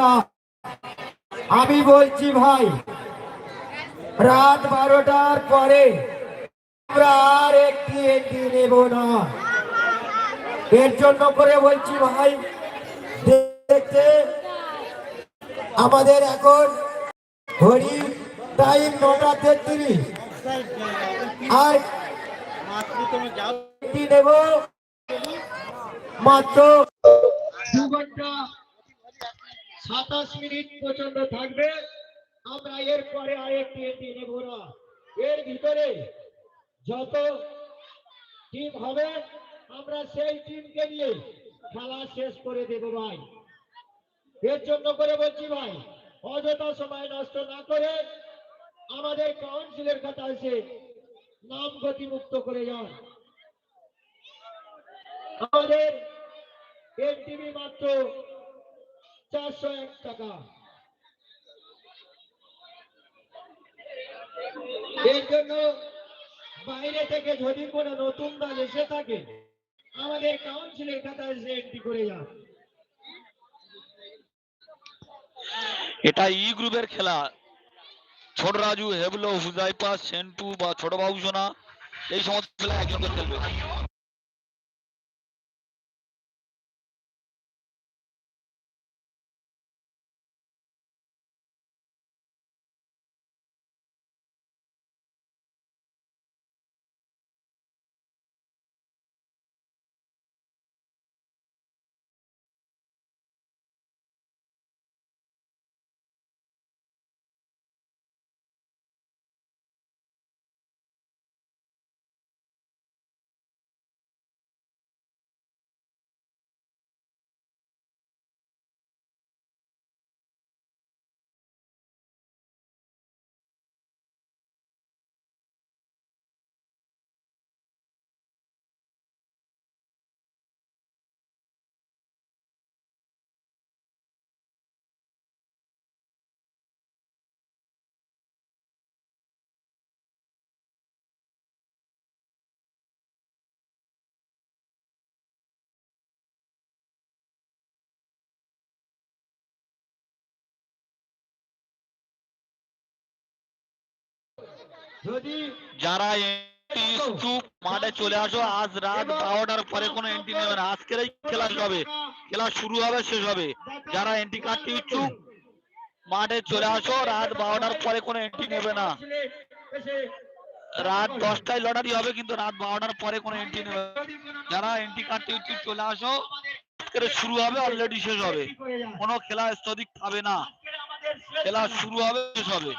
টাকা আমি বলছি ভাই, রাত বারোটার পরে আমরা আর একটি এন্ট্রি নেব না। এর জন্য করে বলছি ভাই, দেখতে আমাদের এখন ঘড়ি টাইম নটা তেত্রিশ। আর নেব মাত্র দু ঘণ্টা সাতাশ মিনিট পর্যন্ত থাকবে। আমরা এরপরে আরেকটি এন্ট্রি নেব না। এর ভিতরে যত টিম হবে, আমরা সেই টিমকে নিয়ে খেলা শেষ করে দেব ভাই। এর জন্য করে বলছি ভাই, অযথা সময় নষ্ট না করে আমাদের কাউন্সিলের কাছে এসে নাম গতিমুক্ত করে যান। আমাদের এনটিভি মাত্র চারশো এক টাকা। এর জন্য বাইরে থেকে যদি কোনো নতুন দল এসে থাকে, আমাদের কাউন্সিলের এসে এন্ট্রি করে যান। এটা ই গ্রুপের খেলা। ছোট রাজু, হেবলো হুজাইপা সেন্টু বা ছোট বাবু সোনা এই সমস্ত খেলা একজন খেলবে। যারা মাঠে চলে আসো আজ রাত বারোটার পরে কোনো এন্ট্রি নেবে না। আজকের খেলা হবে। খেলা শুরু হবে শেষ হবে। যারা এন্ট্রি কাটতে ইচ্ছুক মাঠে চলে আসো রাত বারোটার পরে কোনো এন্ট্রি নেবে না। রাত দশটায় লটারি হবে কিন্তু রাত বারোটার পরে কোনো এন্ট্রি নেবে না। যারা এন্ট্রি কাটতে ইচ্ছুক চলে আসো। আজকের শুরু হবে অলরেডি শেষ হবে। কোনো খেলা স্থগিত হবে না। খেলা। শুরু হবে শেষ হবে।